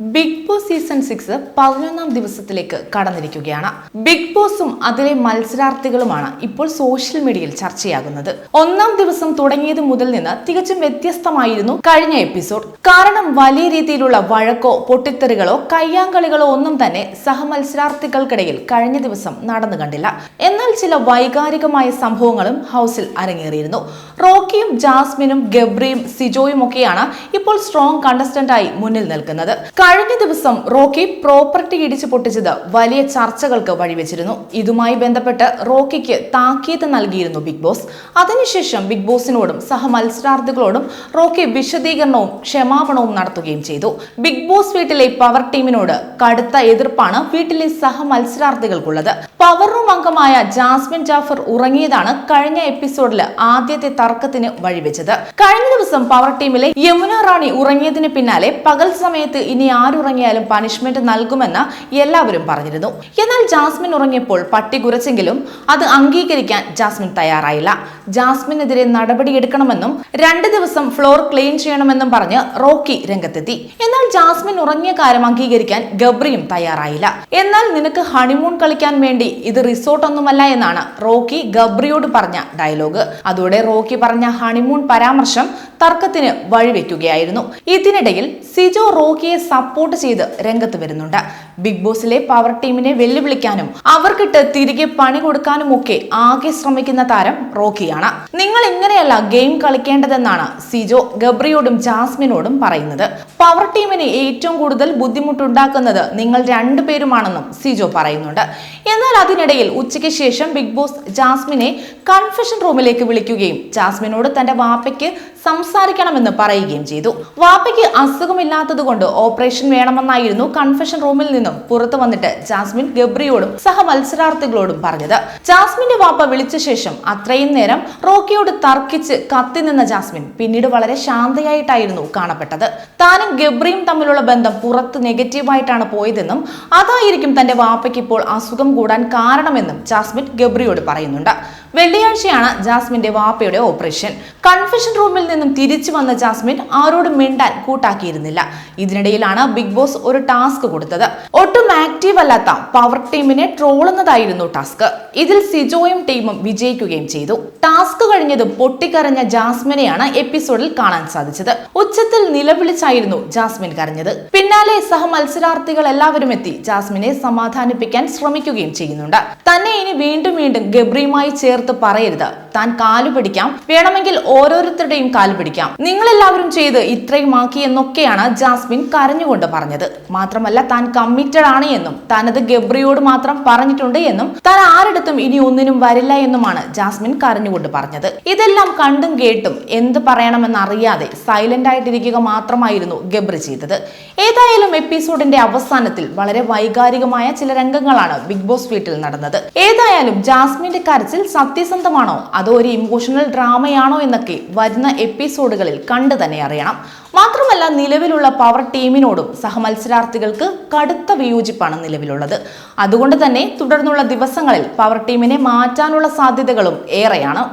Big boss season six പതിനൊന്നാം ദിവസത്തിലേക്ക് കടന്നിരിക്കുകയാണ്. Big ബോസും അതിലെ മത്സരാർത്ഥികളുമാണ് ഇപ്പോൾ സോഷ്യൽ മീഡിയയിൽ ചർച്ചയാകുന്നത്. ഒന്നാം ദിവസം തുടങ്ങിയത് മുതൽ നിന്ന് തികച്ചും വ്യത്യസ്തമായിരുന്നു കഴിഞ്ഞ എപ്പിസോഡ് കാരണം വലിയ രീതിയിലുള്ള വഴക്കോ പൊട്ടിത്തെറികളോ കയ്യാങ്കളികളോ ഒന്നും തന്നെ സഹമത്സരാർത്ഥികൾക്കിടയിൽ കഴിഞ്ഞ ദിവസം നടന്നു കണ്ടില്ല. എന്നാൽ ചില വൈകാരികമായ സംഭവങ്ങളും ഹൗസിൽ അരങ്ങേറിയിരുന്നു. റോക്കിയും ജാസ്മിനും ഗബ്രിയും സിജോയും ഒക്കെയാണ് ഇപ്പോൾ സ്ട്രോങ് കണ്ടസ്റ്റന്റായി മുന്നിൽ നിൽക്കുന്നത്. കഴിഞ്ഞ ദിവസം റോക്കി പ്രോപ്പർട്ടി ഇടിച്ചു പൊട്ടിച്ചത് വലിയ ചർച്ചകൾക്ക് വഴിവെച്ചിരുന്നു. ഇതുമായി ബന്ധപ്പെട്ട് റോക്കിക്ക് താക്കീത് നൽകിയിരുന്നു ബിഗ് ബോസ്. അതിനുശേഷം ബിഗ് ബോസിനോടും സഹ മത്സരാർത്ഥികളോടും റോക്കി വിശദീകരണവും ക്ഷമാപണവും നടത്തുകയും ചെയ്തു. ബിഗ് ബോസ് വീട്ടിലെ പവർ ടീമിനോട് കടുത്ത എതിർപ്പാണ് വീട്ടിലെ സഹമത്സരാർത്ഥികൾക്കുള്ളത്. പവർ റൂം അംഗമായ ജാസ്മിൻ ജാഫർ ഉറങ്ങിയതാണ് കഴിഞ്ഞ എപ്പിസോഡിൽ ആദ്യത്തെ തർക്കത്തിന് വഴിവെച്ചത്. കഴിഞ്ഞ ദിവസം പവർ ടീമിലെ യമുന റാണി ഉറങ്ങിയതിന് പിന്നാലെ പകൽ സമയത്ത് ഇനി ആരുറങ്ങിയാലും പണിഷ്മെന്റ് നൽകുമെന്ന് എല്ലാവരും പറഞ്ഞിരുന്നു. എന്നാൽ ജാസ്മിൻ ഉറങ്ങിയപ്പോൾ പട്ടി കുരച്ചെങ്കിലും അത് അംഗീകരിക്കാൻ ജാസ്മിൻ തയ്യാറായില്ല. ജാസ്മിനെതിരെ നടപടിയെടുക്കണമെന്നും രണ്ട് ദിവസം ഫ്ലോർ ക്ലീൻ ചെയ്യണമെന്നും പറഞ്ഞ് റോക്കി രംഗത്തെത്തി. എന്നാൽ ജാസ്മിൻ ഉറങ്ങിയ കാര്യം അംഗീകരിക്കാൻ ഗബ്രിയും തയ്യാറായില്ല. എന്നാൽ നിനക്ക് ഹണിമൂൺ കളിക്കാൻ വേണ്ടി ഇത് റിസോർട്ടൊന്നുമല്ല എന്നാണ് റോക്കി ഗബ്രിയോട് പറഞ്ഞ ഡയലോഗ്. അതോടെ റോക്കി പറഞ്ഞ ഹണിമൂൺ പരാമർശം തർക്കത്തിന് വഴിവെക്കുകയായിരുന്നു. ഇതിനിടയിൽ സിജോ റോക്കിയെ സപ്പോർട്ട് ചെയ്ത് രംഗത്ത് വരുന്നുണ്ട്. ബിഗ് ബോസിലെ പവർ ടീമിനെ വെല്ലുവിളിക്കാനും അവർക്കിട്ട് തിരികെ പണി കൊടുക്കാനും ഒക്കെ ആകെ ശ്രമിക്കുന്ന താരം റോക്കിയാണ്. നിങ്ങൾ ഇങ്ങനെയല്ല ഗെയിം കളിക്കേണ്ടതെന്നാണ് സിജോ ഗബ്രിയോടും ജാസ്മിനോടും പറയുന്നത്. പവർ ടീമിന് ഏറ്റവും കൂടുതൽ ബുദ്ധിമുട്ടുണ്ടാക്കുന്നത് നിങ്ങൾ രണ്ടുപേരുമാണെന്നും സിജോ പറയുന്നുണ്ട്. എന്നാൽ അതിനിടയിൽ ഉച്ചയ്ക്ക് ശേഷം ബിഗ് ബോസ് ജാസ്മിനെ കൺഫെഷൻ റൂമിലേക്ക് വിളിക്കുകയും ജാസ്മിനോട് തന്റെ വാപ്പയ്ക്ക് സംസാരിക്കണമെന്ന് പറയുകയും ചെയ്തു. വാപ്പയ്ക്ക് അസുഖമില്ലാത്തതുകൊണ്ട് ഓപ്പറേഷൻ വേണമെന്നായിരുന്നു കൺഫെഷൻ റൂമിൽ നിന്നും പുറത്തു വന്നിട്ട് ജാസ്മിൻ ഗബ്രിയോടും സഹമത്സരാർത്ഥികളോടും പറഞ്ഞത്. ജാസ്മിന്റെ വാപ്പ വിളിച്ച ശേഷം അത്രയും നേരം റോക്കിയോട് തർക്കിച്ച് കത്തി നിന്ന ജാസ്മിൻ പിന്നീട് വളരെ ശാന്തയായിട്ടായിരുന്നു കാണപ്പെട്ടത്. താനും ഗബ്രിയും തമ്മിലുള്ള ബന്ധം പുറത്ത് നെഗറ്റീവായിട്ടാണ് പോയതെന്നും അതായിരിക്കും തന്റെ വാപ്പയ്ക്ക് ഇപ്പോൾ അസുഖം കൂടാൻ കാരണമെന്നും ജാസ്മിൻ ഗബ്രിയോട് പറയുന്നുണ്ട്. വെള്ളിയാഴ്ചയാണ് ജാസ്മിന്റെ വാപ്പയുടെ ഓപ്പറേഷൻ. കൺഫെഷൻ റൂമിൽ നിന്നും തിരിച്ചു വന്ന ജാസ്മിൻ ആരോട് മിണ്ടാൻ കൂട്ടാക്കിയിരുന്നില്ല. ഇതിനിടയിലാണ് ബിഗ് ബോസ് ഒരു ടാസ്ക് കൊടുത്തത്. ഒട്ടും ആക്റ്റീവ് അല്ലാത്ത പവർ ടീമിനെ ട്രോളുന്നതായിരുന്നു ടാസ്ക്. ഇതിൽ സിജോയും ടീമും വിജയിക്കുകയും ചെയ്തു. ടാസ്ക് കഴിഞ്ഞതും പൊട്ടിക്കരഞ്ഞ ജാസ്മിനെയാണ് എപ്പിസോഡിൽ കാണാൻ സാധിച്ചത്. ഉച്ചത്തിൽ നിലവിളിച്ചായിരുന്നു ജാസ്മിൻ കരഞ്ഞത്. പിന്നാലെ സഹ മത്സരാർത്ഥികൾ എല്ലാവരും എത്തി ജാസ്മിനെ സമാധാനിപ്പിക്കാൻ ശ്രമിക്കുകയും ചെയ്യുന്നുണ്ട്. തന്നെ ഇനി വീണ്ടും വീണ്ടും ഗബ്രിയുമായി ചേർത്ത് പറയരുത്. താൻ കാലു പിടിക്കാം. വേണമെങ്കിൽ ഓരോരുത്തരുടെയും കാലു പിടിക്കാം. നിങ്ങൾ എല്ലാവരും ചെയ്ത് ഇത്രയും ആക്കി എന്നൊക്കെയാണ് ജാസ്മിൻ കരഞ്ഞുകൊണ്ട് പറഞ്ഞത്. മാത്രമല്ല താൻ കമ്മിറ്റഡ് ആണ് എന്നും താൻ അത് ഗബ്രിയോട് മാത്രം പറഞ്ഞിട്ടുണ്ട് എന്നും താൻ ആരിടത്തും ഇനി ഒന്നിനും വരില്ല എന്നുമാണ് ജാസ്മിൻ കരഞ്ഞുകൊണ്ട് പറഞ്ഞത്. ഇതെല്ലാം കണ്ടും കേട്ടും എന്ത് പറയണമെന്ന് അറിയാതെ സൈലന്റ് ആയിട്ടിരിക്കുക മാത്രമായിരുന്നു ഗബ്രി ചെയ്തത്. ഏതായാലും എപ്പിസോഡിന്റെ അവസാനത്തിൽ വളരെ വൈകാരികമായ ചില രംഗങ്ങളാണ് ബിഗ് ബോസ് വീട്ടിൽ നടന്നത്. ഏതായാലും ജാസ്മിന്റെ കരച്ചിൽ സത്യസന്ധമാണോ? അതോ ഒരു ഇമോഷണൽ ഡ്രാമയാണോ എന്നൊക്കെ വരുന്ന എപ്പിസോഡുകളിൽ കണ്ടു തന്നെ അറിയണം. മാത്രമല്ല നിലവിലുള്ള പവർ ടീമിനോടും സഹമത്സരാർത്ഥികൾക്ക് കടുത്ത വിയോജിപ്പാണ് നിലവിലുള്ളത്. അതുകൊണ്ട് തന്നെ തുടർന്നുള്ള ദിവസങ്ങളിൽ പവർ ടീമിനെ മാറ്റാനുള്ള സാധ്യതകളും ഏറെയാണ്.